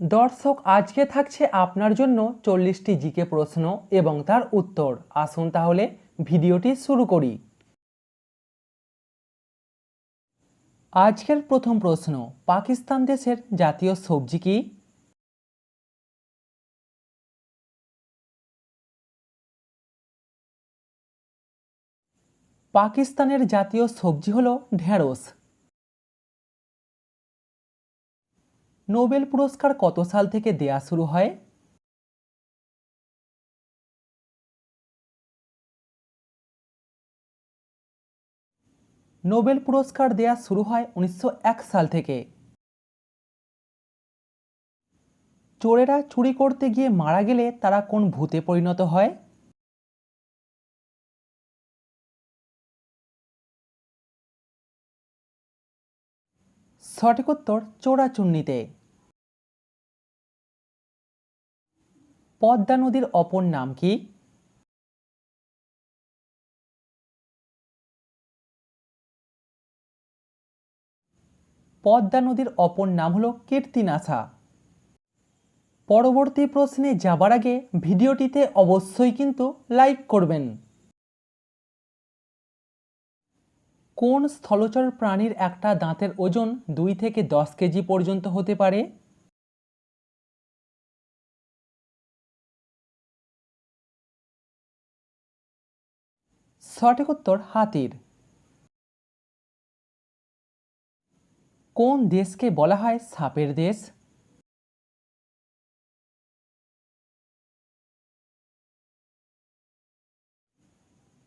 দর্শক, আজকে থাকছে আপনার জন্য চল্লিশটি জিকে প্রশ্ন এবং তার উত্তর। আসুন তাহলে ভিডিওটি শুরু করি। আজকের প্রথম প্রশ্ন, পাকিস্তান দেশের জাতীয় সবজি কি? পাকিস্তানের জাতীয় সবজি হলো ঢেঁড়স। নোবেল পুরস্কার কত সাল থেকে দেয়া শুরু হয়? নোবেল পুরস্কার দেয়া শুরু হয় উনিশশো এক সাল থেকে। চোরেরা চুরি করতে গিয়ে মারা গেলে তারা কোন ভূতে পরিণত হয়? সঠিক উত্তর চোরাচুন্নিতে। পদ্মা নদীর অপর নাম কি? পদ্মা নদীর অপর নাম হলো কীর্তিনাশা পরবর্তী প্রশ্নে যাবার আগে ভিডিওটিতে অবশ্যই কিন্তু লাইক করবেন। কোন স্থলচর প্রাণীর একটা দাঁতের ওজন দুই থেকে দশ কেজি পর্যন্ত হতে পারে? সঠিক উত্তর হাতির। কোন দেশকে বলা হয় সাপের দেশ?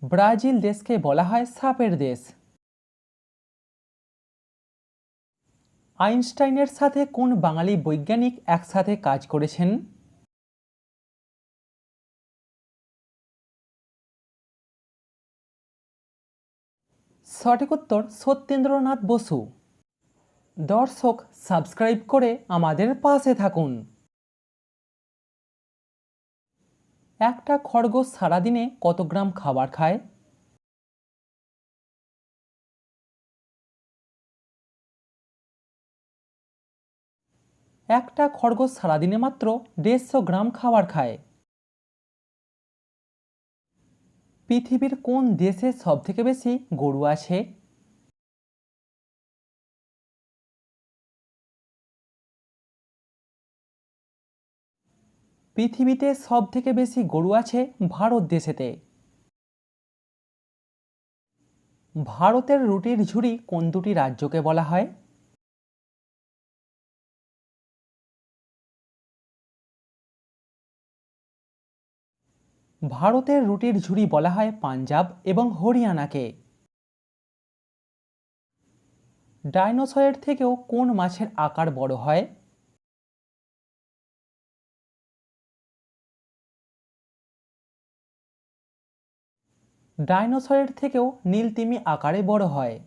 ব্রাজিল দেশকে বলা হয় সাপের দেশ। আইনস্টাইনের সাথে কোন বাঙালি বৈজ্ঞানিক একসাথে কাজ করেছেন? সঠিক উত্তর সত্যেন্দ্রনাথ বসু। দর্শক, সাবস্ক্রাইব করে আমাদের পাশে থাকুন। একটা খরগোশ সারাদিনে কত গ্রাম খাবার খায়? একটা খরগোশ সারাদিনে মাত্র দেড়শো গ্রাম খাবার খায়। পৃথিবীর কোন দেশে সবথেকে বেশি গরু আছে পৃথিবীতে সব থেকে বেশি গরু আছে ভারত দেশেতে। ভারতের রুটির ঝুড়ি কোন দুটি রাজ্যকে বলা হয়? ভারতের রুটির ঝুড়ি বলা হয় পাঞ্জাব এবং হরিয়ানাকে। ডাইনোসরের থেকেও কোন মাছের আকার বড় হয়? ডাইনোসরের থেকেও নীলতিমি আকারে বড় হয়।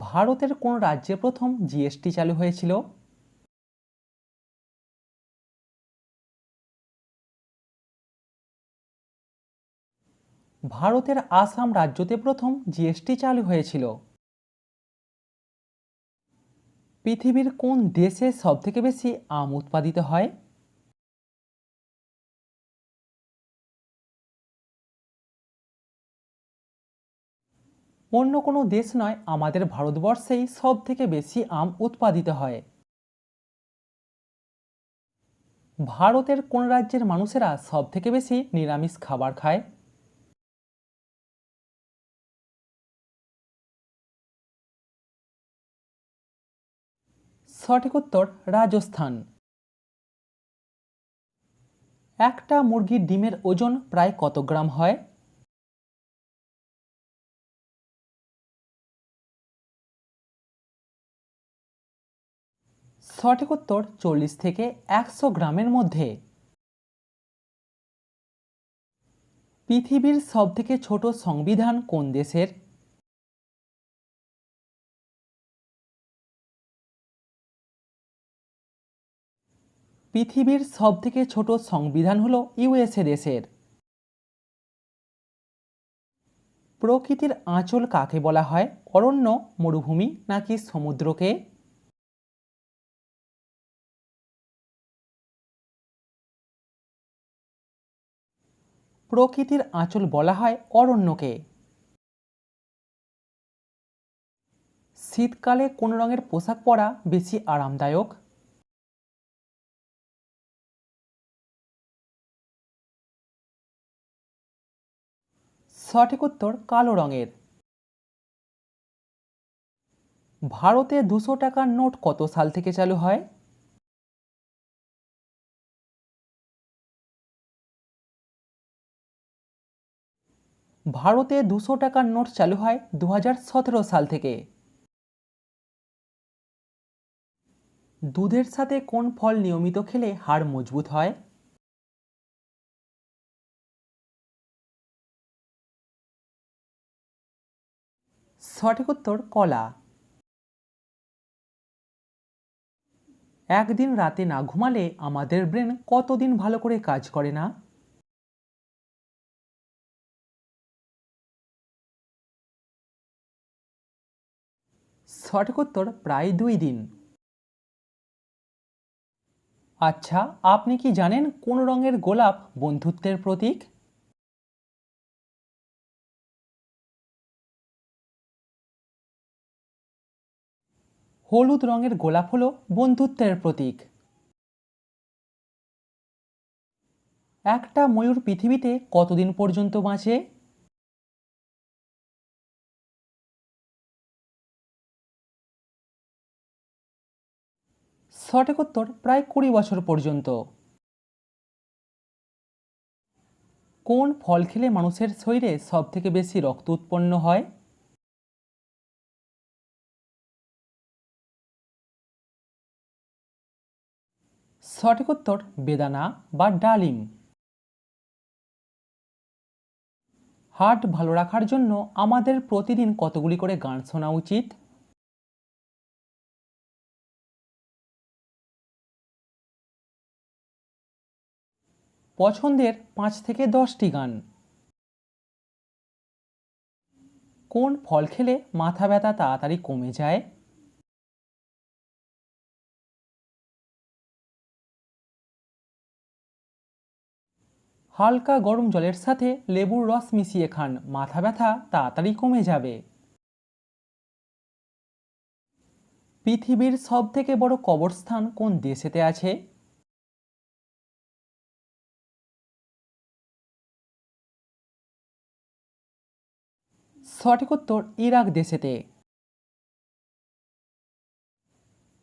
ভারতের কোন রাজ্যে প্রথম জিএসটি চালু হয়েছিল? ভারতের আসাম রাজ্যতে প্রথম জিএসটি চালু হয়েছিল। পৃথিবীর কোন দেশে সবথেকে বেশি আম উৎপাদিত হয়? অন্য কোনো দেশ নয়, আমাদের ভারতবর্ষেই সব থেকে বেশি আম উৎপাদিত হয়। ভারতের কোন রাজ্যের মানুষেরা সব থেকে বেশি নিরামিষ খাবার খায়? সঠিক উত্তর, রাজস্থান। একটা মুরগির ডিমের ওজন প্রায় কত গ্রাম হয়? সঠিক উত্তর, চল্লিশ থেকে একশো গ্রামের মধ্যে। পৃথিবীর সবথেকে ছোট সংবিধান কোন দেশের? পৃথিবীর সবথেকে ছোট সংবিধান হল ইউএসএ দেশের। প্রকৃতির আঁচল কাকে বলা হয়? অরণ্য, মরুভূমি নাকি সমুদ্রকে? প্রকৃতির আঁচল বলা হয় অরণ্যকে। শীতকালে কোন রঙের পোশাক পরা বেশি আরামদায়ক? সঠিক উত্তর কালো রঙের। ভারতে দুশো টাকার নোট কত সাল থেকে চালু হয়? ভারতে দুশো টাকার নোট চালু হয় দু হাজার সতেরো সাল থেকে। দুধের সাথে কোন ফল নিয়মিত খেলে হাড় মজবুত হয়? সঠিক উত্তর, কলা। একদিন রাতে না ঘুমালে আমাদের ব্রেন কতদিন ভালো করে কাজ করে না? সঠিক উত্তর, প্রায় দুই দিন। আচ্ছা আপনি কি জানেন কোন রঙের গোলাপ বন্ধুত্বের প্রতীক? হলুদ রঙের গোলাপ হলো বন্ধুত্বের প্রতীক। একটা ময়ূর পৃথিবীতে কতদিন পর্যন্ত বাঁচে? সঠিক উত্তর প্রায় কুড়ি বছর পর্যন্ত। কোন ফল খেলে মানুষের শরীরে সব থেকে বেশি রক্ত উৎপন্ন হয়? সঠিক উত্তর বেদানা বা ডালিম। হার্ট ভালো রাখার জন্য আমাদের প্রতিদিন কতগুলি করে গান শোনা উচিত? পছন্দের পাঁচ থেকে দশটি গান। কোন ফল খেলে মাথা ব্যথা তাড়াতাড়ি কমে যায়? হালকা গরম জলের সাথে লেবুর রস মিশিয়ে খান। মাথা ব্যথা তাড়াতাড়ি কমে যাবে। পৃথিবীর সব থেকে বড় কবরস্থান কোন দেশেতে আছে? সঠিক উত্তর ইরাক দেশেতে।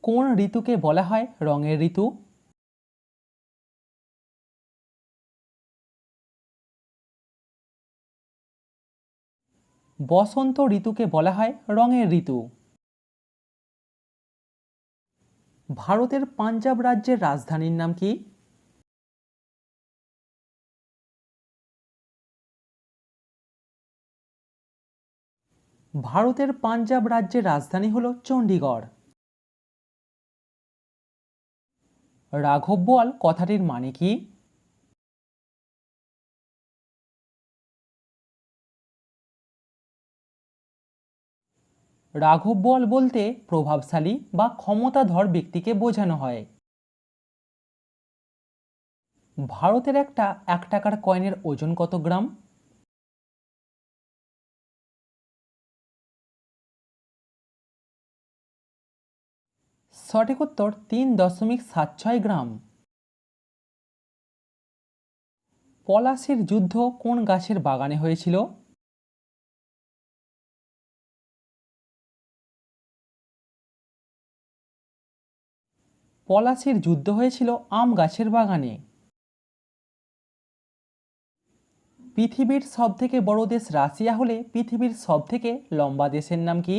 কোন ঋতুকে বলা হয় রঙের ঋতু? বসন্ত ঋতুকে বলা হয় রঙের ঋতু। ভারতের পাঞ্জাব রাজ্যের রাজধানীর নাম কি? ভারতের পাঞ্জাব রাজ্যের রাজধানী হল চণ্ডীগড়। রাঘব বোয়াল কথাটির মানে কি? রাঘব বোয়াল বলতে প্রভাবশালী বা ক্ষমতাধর ব্যক্তিকে বোঝানো হয়। ভারতের একটা এক টাকার কয়েনের ওজন কত গ্রাম? সঠিক উত্তর তিন দশমিক সাত ছয় গ্রাম। পলাশির যুদ্ধ কোন গাছের বাগানে হয়েছিল? পলাশির যুদ্ধ হয়েছিল আম গাছের বাগানে। পৃথিবীর সবথেকে বড় দেশ রাশিয়া হলে পৃথিবীর সবথেকে লম্বা দেশের নাম কি?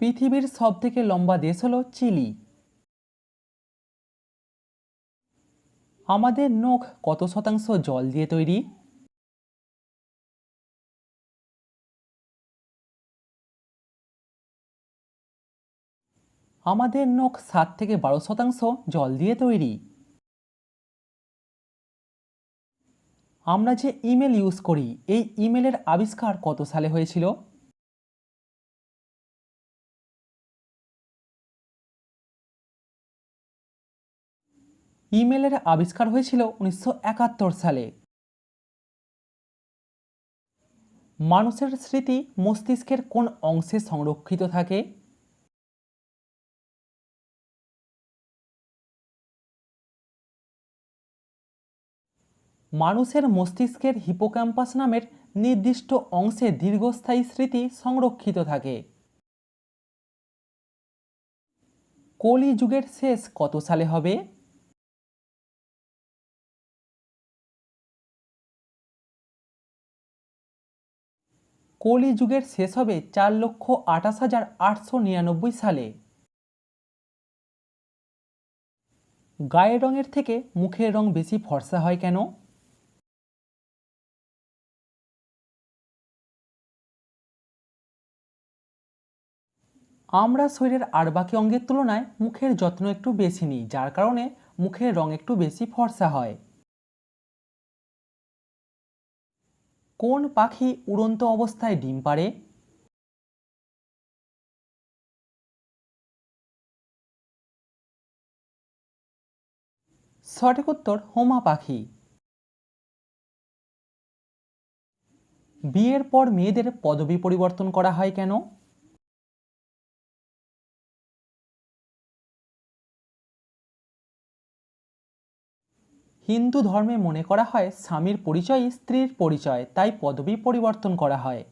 পৃথিবীর সবথেকে লম্বা দেশ হলো চিলি। আমাদের নখ কত শতাংশ জল দিয়ে তৈরি? আমাদের নখ সাত থেকে বারো শতাংশ জল দিয়ে তৈরি। আমরা যে ইমেল ইউজ করি, এই ইমেলের আবিষ্কার কত সালে হয়েছিল? ইমেলের আবিষ্কার হয়েছিল উনিশশো একাত্তর সালে। মানুষের স্মৃতি মস্তিষ্কের কোন অংশে সংরক্ষিত থাকে? মানুষের মস্তিষ্কের হিপোক্যাম্পাস নামের নির্দিষ্ট অংশে দীর্ঘস্থায়ী স্মৃতি সংরক্ষিত থাকে। কলি যুগের শেষ কত সালে হবে? কলি যুগের শেষ হবে চার লক্ষ আঠাশ হাজার আটশো নিরানব্বই সালে। গায়ের রঙের থেকে মুখের রং বেশি ফর্সা হয় কেন? আমরা শরীরের আর বাকি অঙ্গের তুলনায় মুখের যত্ন একটু বেশি নিই, যার কারণে মুখের রং একটু বেশি ফর্সা হয়। কোন পাখি উড়ন্ত অবস্থায় ডিম পাড়ে? সঠিক উত্তর, হোমা পাখি। বিয়ের পর মেয়েদের পদবি পরিবর্তন করা হয় কেন? হিন্দু ধর্মে মনে করা হয় স্বামীর পরিচয়ই স্ত্রীর পরিচয় তাই পদবি পরিবর্তন করা হয়।